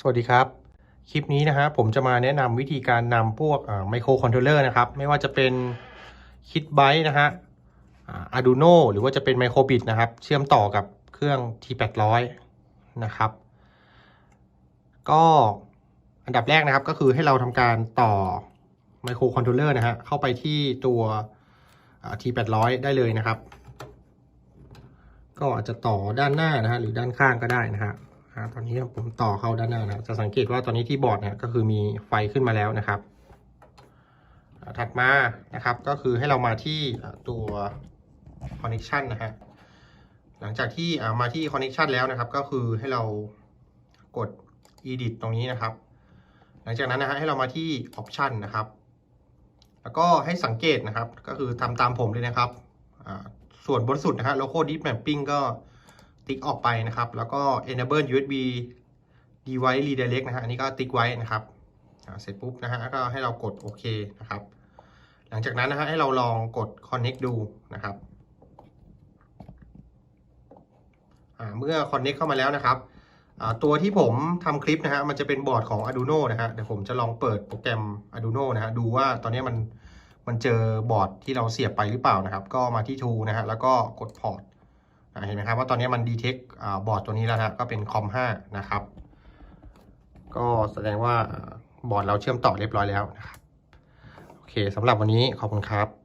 สวัสดีครับ คลิปนี้นะฮะผมจะมาแนะนำวิธีการนำพวกไมโครคอนโทรลเลอร์นะครับ ไม่ว่าจะเป็นคิดไบต์นะฮะอาร์ดูโนหรือว่าจะเป็นไมโครบิ t นะครับ เชื่อมต่อกับเครื่อง T800 นะครับ ก็อันดับแรกนะครับก็คือให้เราทำการต่อไมโครคอนโทรลเลอร์นะฮะเข้าไปที่ตัว T800 ได้เลยนะครับ ก็อาจจะต่อด้านหน้านะฮะหรือด้านข้างก็ได้นะฮะ อ่าตอนนี้ผมต่อเข้าด้านหน้านะจะสังเกตว่าตอนนี้ที่บอร์ดเนี่ยก็คือมีไฟขึ้นมาแล้วนะครับ ถัดมานะครับก็คือให้เรามาที่ตัว connection นะฮะหลังจากที่อ่ามาที่ connection แล้วนะครับ ก็คือให้เรากด edit ตรงนี้นะครับ หลังจากนั้นนะฮะให้เรามาที่ option นะครับ แล้วก็ให้สังเกตนะครับ ก็คือทำตามผมเลยนะครับ ส่วนบนสุดนะฮะ logo deep mapping ก็ ติ๊กออกไปนะครับ แล้วก็ enable USB device redirect นะฮะอันนี้ก็ติ๊กไว้นะครับเสร็จปุ๊บนะฮะก็ให้เรากดโอเคนะครับ หลังจากนั้นนะฮะให้เราลองกด connect ดูนะครับเมื่อ connect เข้ามาแล้วนะครับตัวที่ผมทำคลิปนะฮะมันจะเป็นบอร์ดของ Arduino นะฮะเดี๋ยวผมจะลองเปิดโปรแกรม Arduino นะฮะดูว่าตอนนี้มันมันเจอบอร์ดที่เราเสียบไปหรือเปล่านะครับ ก็มาที่ Tool นะฮะแล้วก็กดพอร์ต เห็นไหมครับว่าตอนนี้มันดีเทคบอร์ดตัวนี้แล้วนะก็เป็นคอม5นะครับ ก็แสดงว่าบอร์ดเราเชื่อมต่อเรียบร้อยแล้วนะครับ โอเคสำหรับวันนี้ขอบคุณครับ